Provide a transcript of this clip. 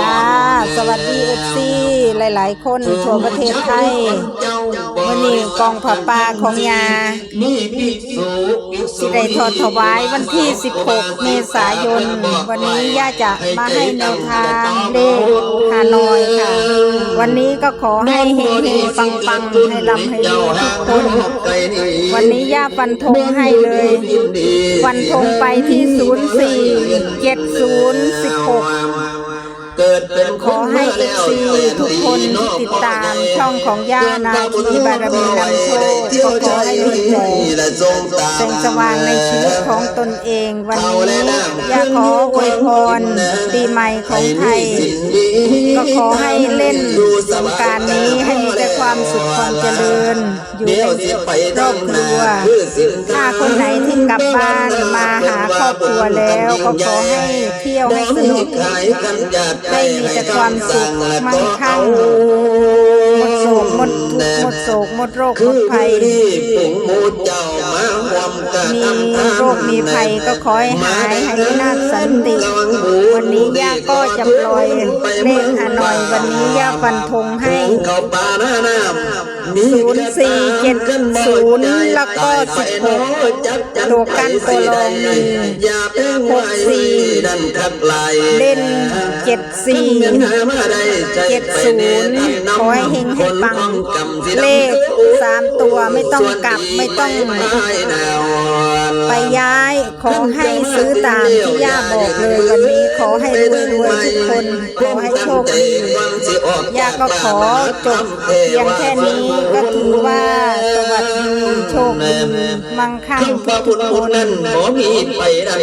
จ้าสวัสดีเอฟซีหลาย ๆ คนทั่วประเทศไทยวันนี้กองผับปลาของยานี่ภิกษุภิกษุสิได้ทอดถวายวันที่ 16 เมษายน วันนี้ย่าจะมาให้แนวทางเลขฮานอยค่ะ วันนี้ก็ขอให้เฮงๆปังให้ลำให้รวยทุกคน วันนี้ย่าฟันธงให้เลย ฟันธงไปที่ 04 70 เกิดเป็นขอให้เอฟซีทุกคนที่ติดตามช่องของย่านาคีบารมีนำโชคก็ขอให้มีแต่แสงสว่างในชีวิตของตนเองวันนี้ย่าขออวยพรปีใหม่ของไทย ก็ขอให้เล่นสงกรารนี้ให้มีแต่ ความสุขความเจริญ อยู่ในครอบครัวถ้าคนไหนที่กลับบ้านมาหาครอบครัวแล้วก็ขอให้เที่ยวให้สนุกให้มีแต่ความสุขมั่งคั่งหมดโศกหมดทุกข์หมดโศกหมดโรคหมดภัยมีโรคมีภัยก็ขอให้หายให้นาสันติ ย่าก็จะปล่อยเลขฮานอยวันนี้ย่าฟันธงให้ศูนย์สี่เจ็ดศูนย์แล้วก็สิบหกตัวกันตัวรองมีหกสี่เล่นเจ็ดสี่เจ็ดศูนย์ขอให้เฮงให้ปังเลขสามตัวไม่ต้องกลับไม่ต้อง ขอให้ซื้อตามที่ย่าบอกเลยวันนี้ขอให้รวยรวยทุกคนขอให้โชคดีย่าก็ขอจบเพียงแค่นี้ก็ถือว่าสวัสดีโชคดีมั่งคั่งทุกคนนั้นขอมีไปได้